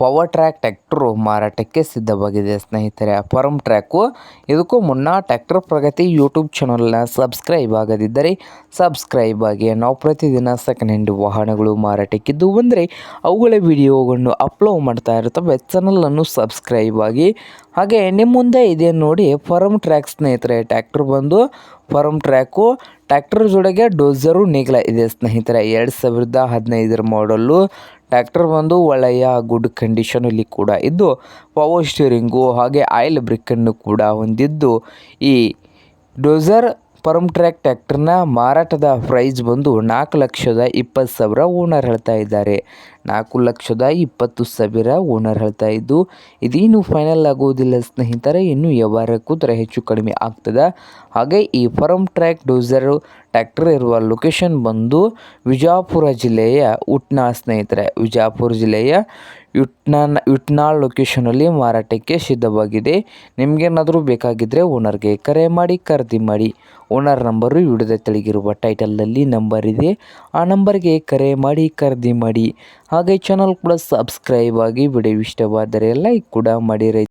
Power track tractor ಮಾರಾಟಕ್ಕೆ ಸಿದ್ಧವಾಗಿದೆ ಸ್ನೇಹಿತರೆ. ಫರ್ಮ್ ಟ್ರ್ಯಾಕು ಇದಕ್ಕೂ ಮುನ್ನ ಟ್ಯಾಕ್ಟರ್ ಪ್ರಗತಿ ಯೂಟ್ಯೂಬ್ ಚಾನಲ್ನ ಸಬ್ಸ್ಕ್ರೈಬ್ ಆಗದಿದ್ದರೆ ಸಬ್ಸ್ಕ್ರೈಬ್ ಆಗಿ. ನಾವು ಪ್ರತಿದಿನ ಸೆಕೆಂಡ್ ಹ್ಯಾಂಡ್ ವಾಹನಗಳು ಮಾರಾಟಕ್ಕಿದ್ದು ಬಂದರೆ ಅವುಗಳ ವಿಡಿಯೋಗಳನ್ನು ಅಪ್ಲೋಡ್ ಮಾಡ್ತಾ ಇರ್ತವೆ ಚಾನಲನ್ನು ಸಬ್ಸ್ಕ್ರೈಬ್ ಆಗಿ. ಹಾಗೆ ನಿಮ್ಮ ಮುಂದೆ ಇದೆ ನೋಡಿ ಫರಮ್ ಟ್ರ್ಯಾಕ್ ಸ್ನೇಹಿತರೆ. ಟ್ಯಾಕ್ಟ್ರ್ ಬಂದು ಫರ್ಮ್ ಟ್ರ್ಯಾಕು ಟ್ಯಾಕ್ಟರ್ ಜೊತೆಗೆ ಡೋಸರು ನೇಗ್ಲ ಇದೆ. ಸ್ನೇಹಿತರೆ, ಎರಡು ಸಾವಿರದ ಹದಿನೈದರ ಮಾಡಲ್ಲು ಟ್ಯಾಕ್ಟರ್ ಬಂದು ಒಳ್ಳೆಯ ಗುಡ್ ಕಂಡೀಷನಲ್ಲಿ ಕೂಡ ಇದ್ದು, ಪವರ್ ಸ್ಟೀರಿಂಗು ಹಾಗೆ ಆಯಿಲ್ ಬ್ರೇಕನ್ನು ಕೂಡ ಹೊಂದಿದ್ದು, ಈ ಡೋಸರ್ ಪರಮ್ ಟ್ರ್ಯಾಕ್ ಟ್ಯಾಕ್ಟರ್ನ ಮಾರಾಟದ ಪ್ರೈಸ್ ಬಂದು ನಾಲ್ಕು ಲಕ್ಷದ ಇಪ್ಪತ್ತು ಸಾವಿರ ಓನರ್ ಹೇಳ್ತಾ ಇದ್ದಾರೆ. ನಾಲ್ಕು ಲಕ್ಷದ ಇಪ್ಪತ್ತು ಸಾವಿರ ಓನರ್ ಹೇಳ್ತಾ ಇದ್ದು, ಇದೇನು ಫೈನಲ್ ಆಗುವುದಿಲ್ಲ ಸ್ನೇಹಿತರೆ, ಇನ್ನು ವ್ಯವಹಾರ ದರ ಹೆಚ್ಚು ಕಡಿಮೆ ಆಗ್ತದೆ. ಹಾಗೆ ಈ ಫರಮ್ ಟ್ರ್ಯಾಕ್ ಡೋಸರ್ ಟ್ಯಾಕ್ಟರ್ ಇರುವ ಲೊಕೇಶನ್ ಬಂದು ವಿಜಾಪುರ ಜಿಲ್ಲೆಯ ಉಟ್ನಾ ಸ್ನೇಹಿತರೆ. ವಿಜಾಪುರ ಜಿಲ್ಲೆಯ ಯುಟ್ನಾನ್ ಯುಟ್ನಾಳ್ ಲೊಕೇಶನಲ್ಲಿ ಮಾರಾಟಕ್ಕೆ ಸಿದ್ಧವಾಗಿದೆ. ನಿಮಗೇನಾದರೂ ಬೇಕಾಗಿದ್ದರೆ ಓನರ್ಗೆ ಕರೆ ಮಾಡಿ, ಖರೀದಿ ಮಾಡಿ. ಓನರ್ ನಂಬರು ವಿಡಿಯೋದ ತೆಳಗಿರುವ ಟೈಟಲ್ನಲ್ಲಿ ನಂಬರ್ ಇದೆ. ಆ ನಂಬರ್ಗೆ ಕರೆ ಮಾಡಿ, ಖರೀದಿ ಮಾಡಿ. ಹಾಗೆ ಚಾನಲ್ ಕೂಡ ಸಬ್ಸ್ಕ್ರೈಬ್ ಆಗಿ ವಿಡಿಯೋ ಇಷ್ಟವಾದರೆ ಲೈಕ್ ಕೂಡ ಮಾಡಿ